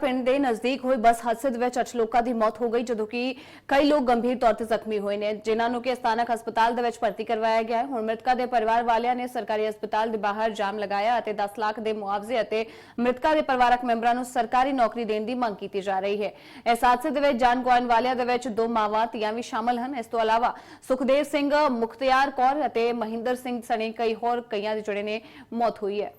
ਪਿੰਡ ਦੇ ਨਜ਼ਦੀਕ ਹੋਏ ਬੱਸ ਹਾਦਸੇ ਦੇ ਵਿੱਚ ਅੱਠ ਲੋਕਾਂ ਦੀ ਮੌਤ ਹੋ ਗਈ, ਜਦੋਂ ਕਿ ਕਈ ਲੋਕ ਗੰਭੀਰ ਤੌਰ ਤੇ ਜ਼ਖਮੀ ਹੋਏ ਨੇ, ਜਿਨ੍ਹਾਂ ਨੂੰ ਕਿ ਸਥਾਨਕ ਹਸਪਤਾਲ ਦੇ ਵਿੱਚ ਭਰਤੀ ਕਰਵਾਇਆ ਗਿਆ ਹੈ। ਹੁਣ ਮ੍ਰਿਤਕਾਂ ਦੇ ਪਰਿਵਾਰ ਵਾਲਿਆਂ ਨੇ ਸਰਕਾਰੀ ਹਸਪਤਾਲ ਦੇ ਬਾਹਰ ਜਾਮ ਲਗਾਇਆ ਅਤੇ 10 ਲੱਖ ਦੇ ਮੁਆਵਜ਼ੇ ਅਤੇ ਮ੍ਰਿਤਕਾਂ ਦੇ ਪਰਿਵਾਰਕ ਮੈਂਬਰਾਂ ਨੂੰ ਸਰਕਾਰੀ ਨੌਕਰੀ ਦੇਣ ਦੀ ਮੰਗ ਕੀਤੀ ਜਾ ਰਹੀ ਹੈ। ਇਸ ਹਾਦਸੇ ਦੇ ਵਿੱਚ ਜਾਨ ਗਵਾਉਣ ਵਾਲਿਆਂ ਦੇ ਵਿੱਚ ਦੋ ਮਾਵਾਂ ਧੀਆਂ ਵੀ ਸ਼ਾਮਲ ਹਨ। ਇਸ ਤੋਂ ਇਲਾਵਾ ਸੁਖਦੇਵ ਸਿੰਘ, ਮੁਖਤਿਆਰ ਕੌਰ ਅਤੇ ਮਹਿੰਦਰ ਸਿੰਘ ਸਣੇ ਕਈ ਹੋਰ ਕਈਆਂ ਦੇ ਜਿਹੜੇ ਨੇ, ਮੌਤ ਹੋਈ ਹੈ।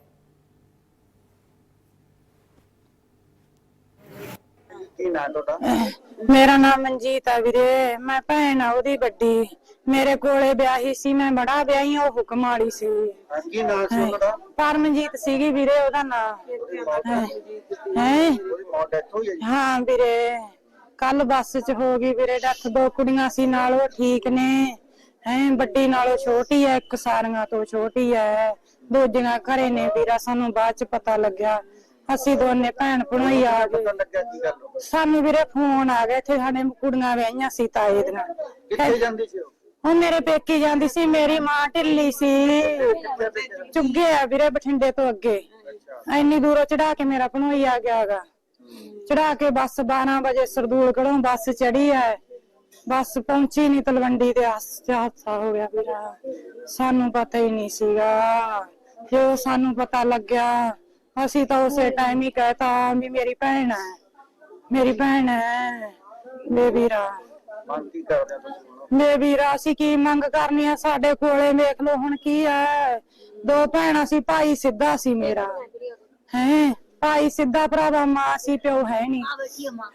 ਕੀ ਨਾਂ ਤੁਹਾਡਾ? ਮੇਰਾ ਨਾਮ ਮਨਜੀਤ ਆ ਵੀਰੇ ਮੈਂ ਭੈਣ ਆ ਉਹਦੀ ਵੱਡੀ। ਮੇਰੇ ਕੋਲੇ ਵਿਆਹੀ ਸੀ ਮੈਂ ਬੜਾ ਵਿਆਹੀ ਉਹ ਹੁਕਮ ਵਾਲੀ ਸੀ। ਹਾਂ, ਕੀ ਨਾਂ ਸੀ ਉਹਨਾਂ ਦਾ ਪਰਮਜੀਤ ਸੀਗੀ ਵੀਰੇ ਉਹਦਾ ਨਾਮ ਹੈ ਉਹਦੀ ਮੌਤ ਡੈਥ ਹੋਈ ਹੈ ਜੀ। ਹਾਂ ਵੀਰੇ ਕੱਲ ਬੱਸ 'ਚ ਹੋ ਗਈ ਵੀਰੇ ਡੱਥ ਦੋ ਕੁੜੀਆਂ ਸੀ ਨਾਲ ਉਹ ਠੀਕ ਨੇ। ਹੈ ਵੱਡੀ ਨਾਲੋਂ ਛੋਟੀ ਐ ਇੱਕ ਸਾਰੀਆਂ ਤੋਂ ਛੋਟੀ ਐ ਦੂਜੀਆਂ ਘਰੇ ਨੇ ਵੀਰਾ ਸਾਨੂੰ ਬਾਅਦ 'ਚ ਪਤਾ ਲੱਗਿਆ। ਅਸੀਂ ਦੋਨੇ ਭੈਣ ਭਣੋਈ ਆ ਗਏ। ਪਤਾ ਲੱਗਿਆ ਕੀ ਗੱਲ ਹੋ ਸਾਨੂੰ ਵੀਰੇ ਫੋਨ ਆ ਗਿਆ ਇੱਥੇ ਸਾਡੇ ਕੁੜੀਆਂ ਵਿਆਹੀਆਂ ਸੀ ਤਾਏ ਦੀਆਂ ਕਿੱਥੇ ਜਾਂਦੀ ਸੀ ਉਹ? ਉਹ ਮੇਰੇ ਪੇਕੀ ਜਾਂਦੀ ਸੀ ਮੇਰੀ ਮਾਂ ਢਿੱਲੀ ਸੀ। ਚੁੱਗੇ ਆ ਵੀਰੇ ਬਠਿੰਡੇ ਤੋਂ ਅੱਗੇ। ਇੰਨੀ ਦੂਰੋਂ ਚੜਾ ਕੇ ਮੇਰਾ ਭਣੋਈ ਆ ਗਿਆਗਾ ਚੜਾ ਕੇ ਬੱਸ 12 ਵਜੇ ਸਰਦੂਲ ਕੋਲੋਂ ਬੱਸ ਚੜੀ ਆ ਬੱਸ ਪਹੁੰਚੀ ਨਹੀਂ ਤਲਵੰਡੀ ਤੇ ਹਾਸ- ਹਾਦਸਾ ਹੋ ਗਿਆ ਵੀਰਾ ਸਾਨੂੰ ਪਤਾ ਹੀ ਨਹੀਂ ਸੀਗਾ। ਜੋ ਸਾਨੂੰ ਪਤਾ ਲੱਗਿਆ ਅਸੀਂ ਤਾਂ ਉਸੇ ਟਾਈਮ ਹੀ ਕਹਿਤਾ ਵੀ ਮੇਰੀ ਭੈਣ ਹੈ, ਮੇਰੀ ਭੈਣ ਹੈ ਮੇ ਵੀਰਾ। ਮੰਗ ਕੀ ਕਰਦੇ ਹੋ ਤੁਸੀਂ ਹੁਣ? ਮੇ ਵੀਰਾ, ਅਸੀਂ ਕੀ ਮੰਗ ਕਰਨੀ ਆ ਸਾਡੇ ਕੋਲੇ? ਵੇਖ ਲਓ ਹੁਣ ਕੀ ਹੈ ਦੋ ਭੈਣਾਂ ਸੀ, ਭਾਈ ਸਿੱਧਾ ਸੀ ਮੇਰਾ। ਹੈ? ਭਾਈ ਸਿੱਧਾ ਭਰਾਵਾ, ਮਾਂ ਸੀ, ਪਿਓ ਹੈ ਨਹੀਂ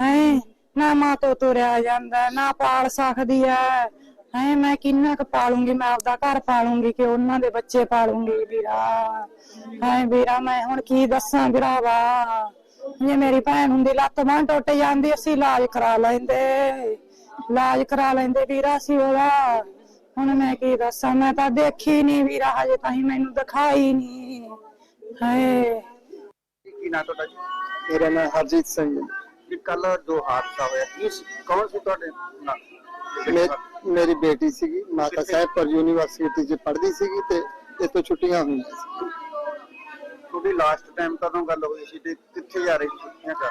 ਹੈ? ਨਾ ਮਾਂ ਤੋਂ ਤੁਰਿਆ ਜਾਂਦਾ, ਨਾ ਪਾਲ ਸਕਦੀ ਹੈ ਹੈ ਮੈਂ ਕਿੰਨਾ ਕੁ ਪਾਲੂੰਗੀ ਮੈਂ ਆਪਦਾ ਘਰ ਪਾਲੂੰਗੀ ਕਿ ਉਹਨਾਂ ਦੇ ਬੱਚੇ ਪਾਲੂੰਗੀ ਵੀਰਾ। ਹੈ ਵੀਰਾ ਮੈਂ ਹੁਣ ਕੀ ਦੱਸਾਂ ਵੀਰਾਵਾ ਜੇ ਮੇਰੀ ਭੈਣ ਹੁੰਦੀ ਲੱਤ ਬਾਂਹ ਟੁੱਟ ਜਾਂਦੀ ਅਸੀਂ ਇਲਾਜ ਕਰਾ ਲੈਂਦੇ। ਇਲਾਜ ਕਰਾ ਲੈਂਦੇ ਵੀਰਾ ਸੀ ਉਹਦਾ। ਹੁਣ ਮੈਂ ਕੀ ਦੱਸਾਂ ਮੈਂ ਤਾਂ ਦੇਖੀ ਨਹੀਂ ਵੀਰਾ ਹਜੇ ਤਾਈਂ ਮੈਨੂੰ ਦਿਖਾਈ ਨਹੀਂ। ਹਾਏ। ਕੀ ਨਾਂ ਤੁਹਾਡਾ ਜੀ? ਮੇਰਾ ਨਾਮ ਹਰਜੀਤ ਸਿੰਘ ਹੈ। ਕੱਲ ਜੋ ਹਾਦਸਾ ਹੋਇਆ ਕੌਣ ਸੀ ਤੁਹਾਡੇ ਨਾਲ? ਮੇ- ਮੇਰੀ ਬੇਟੀ ਸੀਗੀ ਮਾਤਾ ਸਾਹਿਬਪੁਰ ਯੂਨੀਵਰਸਿਟੀ 'ਚ ਪੜ੍ਹਦੀ ਸੀਗੀ ਤੇ ਇੱਥੋਂ ਛੁੱਟੀਆਂ ਹੁੰਦੀਆਂ ਸੀ। ਤੁਹਾਡੀ ਲਾਸਟ ਟਾਈਮ ਕਦੋਂ ਗੱਲ ਹੋਈ ਸੀ ਤੇ ਕਿੱਥੇ ਜਾ ਰਹੀ ਸੀ? ਛੁੱਟੀਆਂ ਕਰ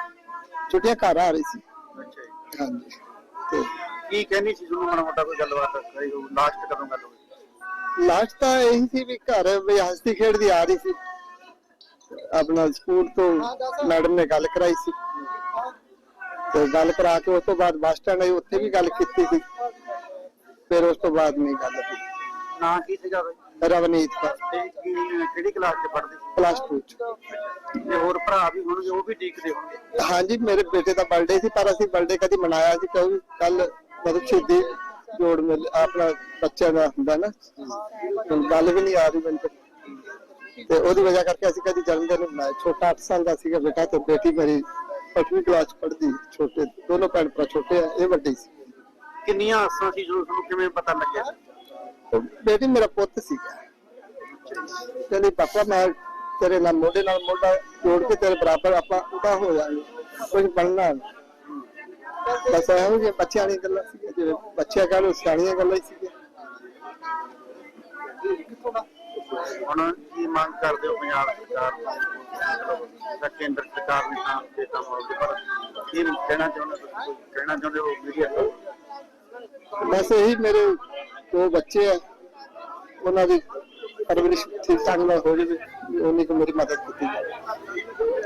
ਛੁੱਟੀਆਂ ਘਰ ਆ ਰਹੀ ਸੀ। ਅੱਛਾ ਜੀ। ਹਾਂਜੀ। ਤੇ ਕੀ ਕਹਿੰਦੀ ਸੀ ਤੁਹਾਨੂੰ ਮਾੜਾ ਮੋਟਾ ਕੋਈ ਗੱਲਬਾਤ ਕਰੀ ਹੋ ਲਾਸਟ ਕਦੋਂ ਗੱਲ ਹੋਈ? ਲਾਸਟ ਤਾਂ ਇਹੀ ਸੀ ਵੀ ਘਰ ਵੀ ਹੱਸਦੀ ਖੇਡਦੀ ਆ ਰਹੀ ਸੀ। ਆਪਣਾ ਸਕੂਲ ਤੋਂ ਮੈਡਮ ਨੇ ਗੱਲ ਕਰਾਈ ਸੀ। ਤੇ ਗੱਲ ਕਰਾ ਕੇ ਉਸ ਤੋਂ ਬਾਅਦ ਬੱਸ ਸਟੈਂਡ ਆਈ ਉੱਥੇ ਵੀ ਗੱਲ ਕੀਤੀ ਸੀ। ਫਿਰ ਉਸ ਤੋਂ ਬਾਅਦ ਨਹੀਂ ਗੱਲ ਹੋਈ। ਨਾਂ ਕੀ ਸੀਗਾ ਬਈ? ਰਵਨੀਤ ਦਾ ਤੇ ਕੀ ਕਿਹੜੀ ਕਲਾਸ 'ਚ ਪੜ੍ਹਦੇ ਸੀ? ਪਲੱਸ 2 ਚ। ਤੇ ਹੋਰ ਭਰਾ ਵੀ ਹੋਣਗੇ ਉਹ ਵੀ ਦੇਖਦੇ ਹੋਣਗੇ? ਹਾਂਜੀ ਮੇਰੇ ਬੇਟੇ ਦਾ ਬਰਥਡੇ ਸੀ ਪਰ ਅਸੀਂ ਬਰਥਡੇ ਕਦੀ ਮਨਾਇਆ ਸੀ ਕਿਉਂਕਿ ਕੱਲ ਮਤਲਬ ਸ਼ਹੀਦੀ ਜੋੜ ਮਿਲ ਆਪਣਾ ਬੱਚਿਆਂ ਦਾ ਹੁੰਦਾ ਨਾ। ਹੁਣ ਗੱਲ ਵੀ ਨਹੀਂ ਆ ਰਹੀ ਮੈਨੂੰ। ਤੇ। ਤੇ ਉਹਦੀ ਵਜ੍ਹਾ ਕਰਕੇ ਅਸੀਂ ਕਦੀ ਜਨਮ ਦਿਨ ਨਹੀਂ ਮਨਾਇਆ। ਛੋਟਾ 8 ਸਾਲ ਦਾ ਸੀਗਾ ਬੇਟਾ ਤੇ ਬੇਟੀ ਮੇਰੀ 8ਵੀਂ ਕਲਾਸ ਪੜ੍ਹਦੀ ਛੋਟੇ ਦੋਨੋਂ ਭੈਣ ਭਰਾ ਛੋਟੇ ਆ ਇਹ ਵੱਡੀ ਸੀ। ਕਿੰਨੀਆਂ ਆਸਾਂ ਸੀ ਜਦੋਂ ਤੁਹਾਨੂੰ ਕਿਵੇਂ ਪਤਾ ਲੱਗਿਆ? ਬੇਟੀ ਮੇਰਾ ਪੁੱਤ ਸੀਗਾ। ਕਹਿੰਦੀ ਪਾਪਾ ਮੈਂ ਤੇਰੇ ਨਾਲ ਮੋਢੇ ਨਾਲ ਮੋਢਾ ਜੋੜ ਕੇ ਤੇਰੇ ਬਰਾਬਰ ਆਪਾਂ ਉਹਦਾ ਹੋ ਜਾਾਂਗੇ ਕੁਝ ਬਣਨਾ। ਬਸ ਇਹੋ ਜਿਹੇ ਬੱਚਿਆਂ ਵਾਲੀਆਂ ਗੱਲਾਂ ਸੀਗੀਆਂ ਜਿਵੇਂ ਬੱਚਿਆਂ ਕਹਿੰਦੇ ਸਿਆਣੀਆਂ ਗੱਲਾਂ ਹੀ ਸੀਗੀਆਂ। ਹੁਣ ਕੀ ਮੰਗ ਕਰਦੇ ਹੋ ਪੰਜਾਬ ਸਰਕਾਰ ਜਾਂ ਕੇਂਦਰ ਸਰਕਾਰ ਨੇ ਤਾਂ ਤੇ ਕੰਮ ਹੋ ਗਿਆ ਪਰ ਕੀ ਕਹਿਣਾ ਚਾਹੁੰਦੇ ਹੋ ਕਹਿਣਾ ਚਾਹੁੰਦੇ ਹੋ ਮੀਡੀਆ ਤੋਂ? ਬਸ ਇਹੀ ਮੇਰੇ ਦੋ ਬੱਚੇ ਆ, ਉਹਨਾਂ ਦੀ ਪਰਵਰਿਸ਼ ਠੀਕ ਠਾਕ ਨਾਲ ਹੋ ਜਾਵੇ ਉਹਨੇ ਕੋ ਮੇਰੀ ਮਦਦ ਕੀਤੀ। ਜਾਵੇ